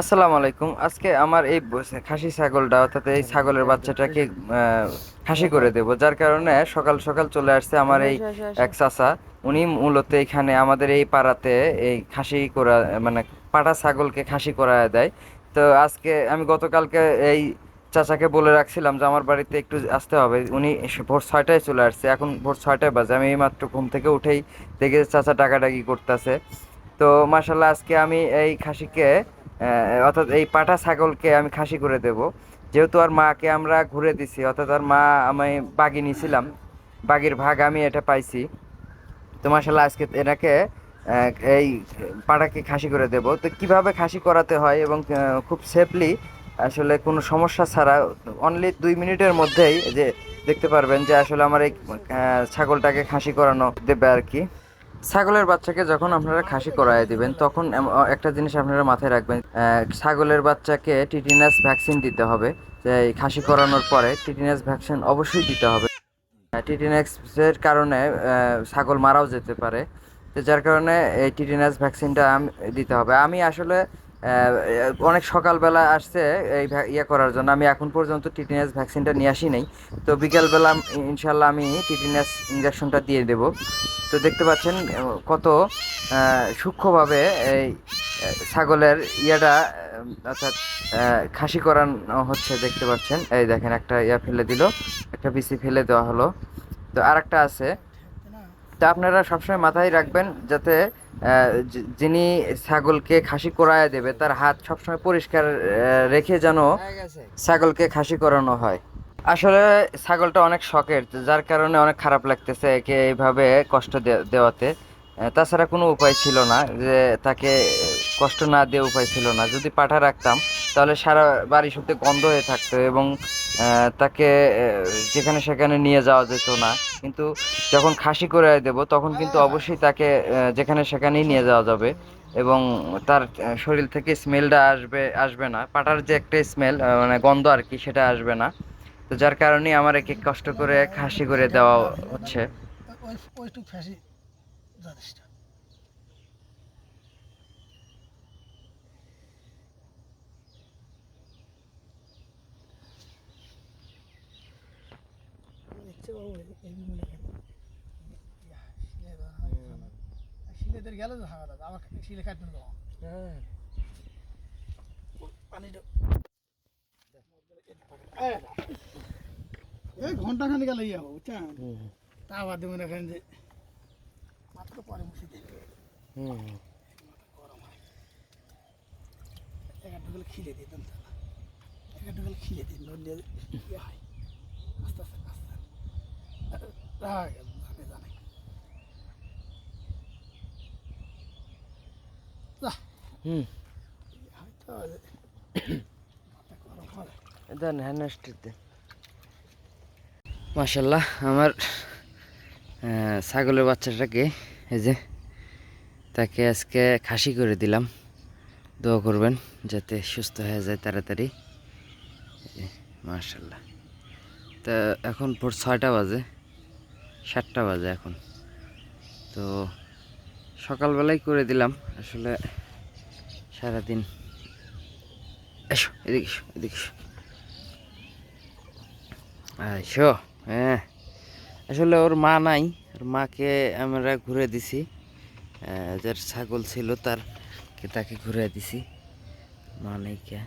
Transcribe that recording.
আসসালামু আলাইকুম। আজকে আমার এই খাসি ছাগলটা, অর্থাৎ এই ছাগলের বাচ্চাটাকে খাসি করে দেব, যার কারণে সকাল সকাল চলে আসছে আমার এই এক চাচা। উনি মূলত এখানে আমাদের এই পাড়াতে এই খাসি করা মানে পাটা ছাগলকে খাসি করা দেয়। তো আজকে আমি গতকালকে এই চাচাকে বলে রাখছিলাম যে আমার বাড়িতে একটু আসতে হবে। উনি ভোর ছয়টায় চলে আসছে, এখন ভোর ছয়টায় বাজে। আমি এইমাত্র ঘুম থেকে উঠেই দেখে চাচা ডাকাডাকি করতেছে। তো মাসাল্লাহ আজকে আমি এই খাসিকে অর্থাৎ এই পাটা ছাগলকে আমি খাসি করে দেব। যেহেতু আর মাকে আমরা ঘুরে দিছি, অর্থাৎ আর মা, আমি বাগি নিয়েছিলাম বাগির ভাগ আমি এটা পাইছি। তো মাসাল্লাহ আজকে এটাকে এই পাটাকে খাসি করে দেব। তো কীভাবে খাসি করাতে হয় এবং খুব সেফলি আসলে কোনো সমস্যা ছাড়া অনলি দুই মিনিটের মধ্যেই যে দেখতে পারবেন যে আসলে আমার এই ছাগলটাকে খাসি করানো দেবে আর কি। ছাগলের বাচ্চাকে যখন আপনারা খাসি করায় দিবেন, তখন একটা জিনিস আপনারা মাথায় রাখবেন ছাগলের বাচ্চাকে টিটিনাস ভ্যাকসিন দিতে হবে। খাসি করানোর পরে টিটিনাস ভ্যাকসিন অবশ্যই দিতে হবে। টিটিনাক্সের কারণে ছাগল মারাও যেতে পারে। তো যার কারণে এই টিটিনাস ভ্যাকসিনটা দিতে হবে। আমি আসলে অনেক সকালবেলা আসছে এই ইয়ে করার জন্য। আমি এখন পর্যন্ত টিটিনাস ভ্যাকসিনটা নিয়ে আসি নাই। তো বিকালবেলা ইনশাল্লাহ আমি টিটিনাস ইঞ্জেকশনটা দিয়ে দেব। তো দেখতে পাচ্ছেন কত সূক্ষ্মভাবে এই ছাগলের ইয়াটা অর্থাৎ খাসি করানো হচ্ছে দেখতে পাচ্ছেন। এই দেখেন একটা ইয়া ফেলে দিল একটা বিসি ফেলে দেওয়া হলো। তো আরেকটা আছে। তো আপনারা সবসময় মাথায় রাখবেন যাতে যিনি ছাগলকে খাসি করায় দেবে তার হাত সবসময় পরিষ্কার রেখে যেন ছাগলকে খাসি করানো হয়। আসলে ছাগলটা অনেক শখের, যার কারণে অনেক খারাপ লাগতেছে একে এইভাবে কষ্ট দেওয়াতে। তাছাড়া কোনো উপায় ছিল না যে তাকে কষ্ট না দিয়ে উপায় ছিল না। যদি পাঠা রাখতাম, তাহলে সারা বাড়ি শুদ্ধ গন্ধ হয়ে থাকতো এবং তাকে যেখানে সেখানে নিয়ে যাওয়া যেত না। কিন্তু যখন খাসি করে দেব, তখন কিন্তু অবশ্যই তাকে যেখানে সেখানেই নিয়ে যাওয়া যাবে এবং তার শরীর থেকে স্মেলটা আসবে আসবে না। পাটার যে একটা স্মেল মানে গন্ধ আর কি, সেটা আসবে না। তো যার কারণে আমার একে কষ্ট করে খাসি করে দেওয়া হচ্ছে। গেলে দাদা শিলে কাটবেন তো পানিটা এই ঘণ্টা খানি গেলে ইয়ে হবে বুঝছেন? তা আবার দেবেন এখানে যে মাত্র পরে মুছি দেবে গরম হয় এগারটা গেলে খিলে দিতাম তাহলে। এগারটা গেলে খিলে দিন নইলে ইয়ে হয়। আস্তে আস্তে আস্তে রাগ জানে জানে। হুম। হয়তো দেন মাসাল্লাহ আমার ছাগলের বাচ্চাটাকে এই যে তাকে আজকে খাসি করে দিলাম। দোয়া করবেন যাতে সুস্থ হয়ে যায় তাড়াতাড়ি। মাশাল্লাহ। তা এখন ভোর ছয়টা বাজে, সাতটা বাজে এখন। তো সকালবেলাই করে দিলাম, আসলে সারাদিন। এসো, এদিকে এসো এদিকে এসো। এসো হ্যাঁ। আসলে ওর মা নাই, ওর মাকে আমরা ঘুরে দিছি। যার ছাগল ছিল তার তাকে ঘুরে দিছি। মা নাই কে।